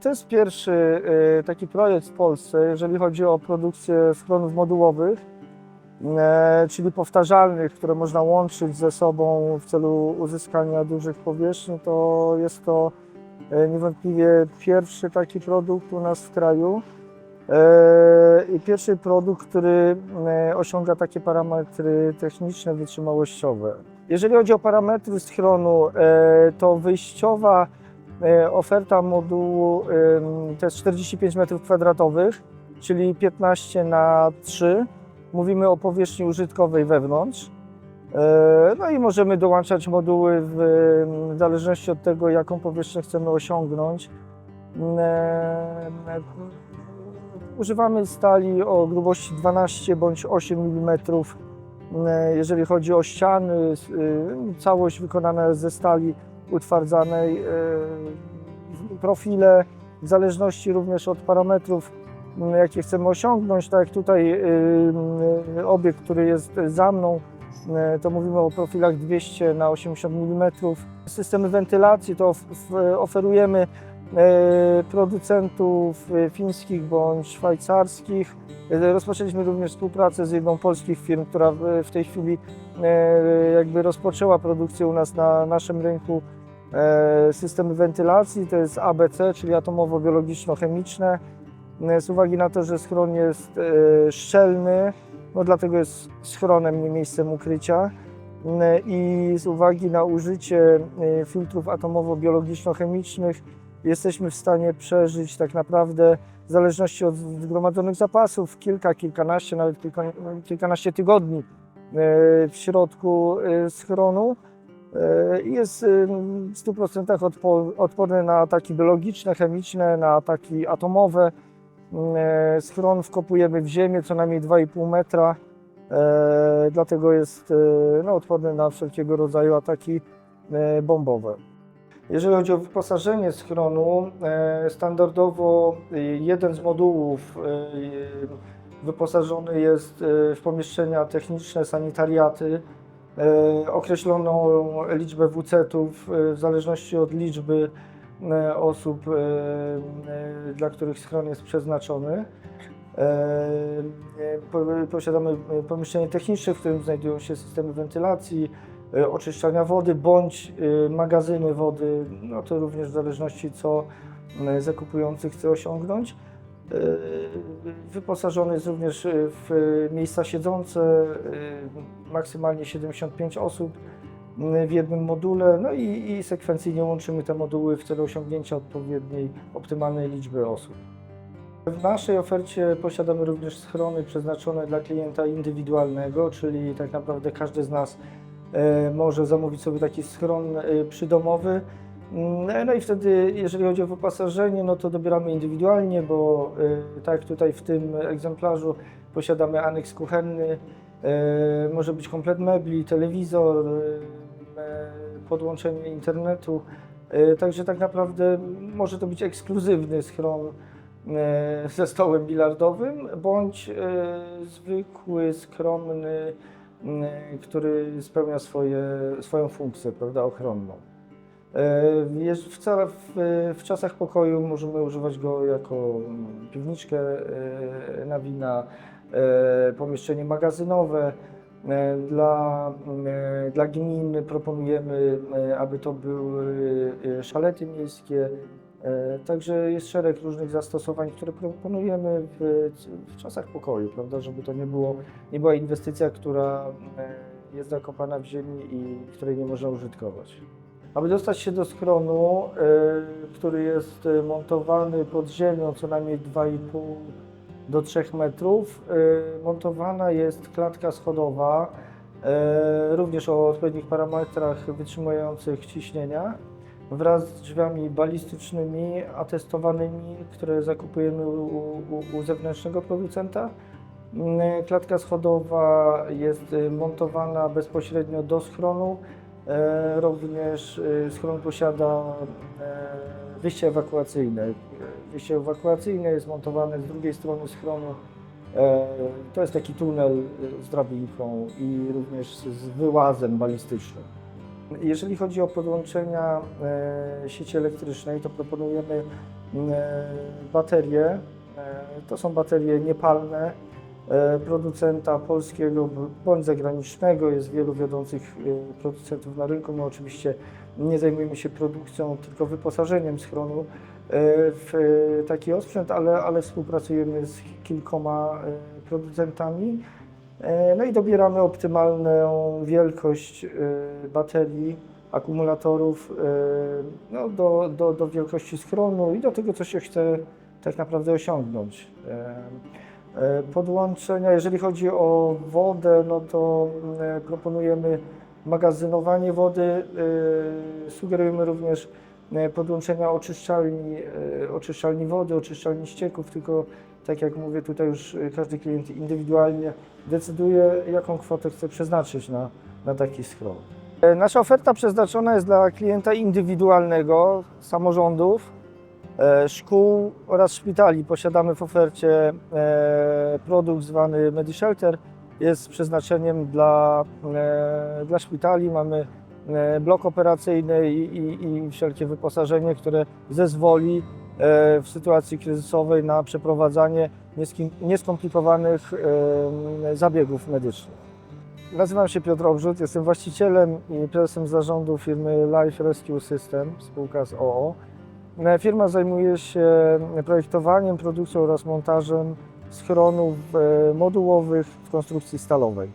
To jest pierwszy e, taki projekt w Polsce, jeżeli chodzi o produkcję schronów modułowych, e, czyli powtarzalnych, które można łączyć ze sobą w celu uzyskania dużych powierzchni. To jest to e, niewątpliwie pierwszy taki produkt u nas w kraju i pierwszy produkt, który osiąga takie parametry techniczne, wytrzymałościowe. Jeżeli chodzi o parametry schronu, to wyjściowa Oferta modułu to jest 45 m2, czyli 15 na 3. Mówimy o powierzchni użytkowej wewnątrz. E, No i możemy dołączać moduły w, w zależności od tego, jaką powierzchnię chcemy osiągnąć. E, Używamy stali o grubości 12 bądź 8 mm. Jeżeli chodzi o ściany, y, całość wykonana ze stali utwardzanej, e, profile, w zależności również od parametrów, m, jakie chcemy osiągnąć. Tak jak tutaj y, y, obiekt, który jest za mną, to mówimy o profilach 200 na 80 mm. Systemy wentylacji to oferujemy e, producentów e, fińskich bądź szwajcarskich. E, Rozpoczęliśmy również współpracę z jedną polskich firm, która w, tej chwili e, jakby rozpoczęła produkcję u nas na naszym rynku e, systemy wentylacji, to jest ABC, czyli atomowo-biologiczno-chemiczne. E, Z uwagi na to, że schron jest e, szczelny, no dlatego jest schronem, nie miejscem ukrycia. E, I z uwagi na użycie e, filtrów atomowo-biologiczno-chemicznych jesteśmy w stanie przeżyć tak naprawdę w zależności od zgromadzonych zapasów kilka, kilkanaście, nawet kilka, kilkanaście tygodni e, w środku e, schronu. E, jest y, w 100% odpo- odporny na ataki biologiczne, chemiczne, na ataki atomowe. E, Schron wkopujemy w ziemię co najmniej 2,5 metra, dlatego jest no, odporny na wszelkiego rodzaju ataki bombowe. Jeżeli chodzi o wyposażenie schronu, e, standardowo e, jeden z modułów e, wyposażony jest w pomieszczenia techniczne, sanitariaty, określoną liczbę WC-ów w zależności od liczby osób, dla których schron jest przeznaczony. Po- Posiadamy pomieszczenie techniczne, w którym znajdują się systemy wentylacji, oczyszczania wody bądź e, magazyny wody, no to również w zależności co e, zakupujący chce osiągnąć. E, Wyposażony jest również e, w miejsca siedzące, e, maksymalnie 75 osób w jednym module, no i, i sekwencyjnie łączymy te moduły w celu osiągnięcia odpowiedniej, optymalnej liczby osób. W naszej ofercie posiadamy również schrony przeznaczone dla klienta indywidualnego, czyli tak naprawdę każdy z nas e, może zamówić sobie taki schron e, przydomowy. Mm, No i wtedy, jeżeli chodzi o wyposażenie, no to dobieramy indywidualnie, bo e, tak tutaj w tym egzemplarzu posiadamy aneks kuchenny, e, może być komplet mebli, telewizor, e, e, podłączenie internetu. E, Także tak naprawdę może to być ekskluzywny schron e, ze stołem bilardowym, bądź e, zwykły, skromny, który spełnia swoje, swoją funkcję prawda, ochronną. E, jest W, w, czasach pokoju możemy używać go jako mm, piwniczkę e, na wina, pomieszczenie magazynowe. Dla, dla gmin proponujemy, aby to były szalety miejskie. E, Także jest szereg różnych zastosowań, które proponujemy w, w czasach pokoju, prawda, żeby to nie, było, nie była inwestycja, która e, jest zakopana w ziemi i której nie można użytkować. Aby dostać się do schronu, e, który jest montowany pod ziemią co najmniej 2,5 do 3 metrów, montowana jest klatka schodowa, również o odpowiednich parametrach wytrzymujących ciśnienia, wraz z drzwiami balistycznymi, atestowanymi, które zakupujemy u, u, u zewnętrznego producenta. Mm, Klatka schodowa jest e, montowana bezpośrednio do schronu. E, Również e, schron posiada e, wyjście ewakuacyjne. Wyjście ewakuacyjne jest montowane z drugiej strony schronu. E, To jest taki tunel z drabinką i również z wyłazem balistycznym. Jeżeli chodzi o podłączenia e, sieci elektrycznej, to proponujemy e, baterie. E, To są baterie niepalne producenta polskiego bądź zagranicznego. Jest wielu wiodących producentów na rynku. My oczywiście nie zajmujemy się produkcją, tylko wyposażeniem schronu w taki osprzęt, ale, ale współpracujemy z kilkoma producentami. E, No i dobieramy optymalną wielkość e, baterii, akumulatorów e, no, do, do, do wielkości schronu i do tego, co się chce tak naprawdę osiągnąć. Podłączenia, jeżeli chodzi o wodę, no to proponujemy magazynowanie wody. Sugerujemy również podłączenia oczyszczalni, oczyszczalni wody, oczyszczalni ścieków, tylko tak jak mówię, tutaj już e, każdy klient indywidualnie decyduje, jaką kwotę chce przeznaczyć na, na taki schron. E, Nasza oferta przeznaczona jest dla klienta indywidualnego, samorządów, e, szkół oraz szpitali. Posiadamy w ofercie e, produkt zwany MediShelter. Jest przeznaczeniem dla, dla szpitali. Mamy blok operacyjny i, i, i wszelkie wyposażenie, które zezwoli w sytuacji kryzysowej na przeprowadzanie nieskomplikowanych e, zabiegów medycznych. Nazywam się Piotr Obrzut, jestem właścicielem i prezesem zarządu firmy Life Rescue System, spółka z OO. E, Firma zajmuje się projektowaniem, produkcją oraz montażem schronów e, modułowych w konstrukcji stalowej.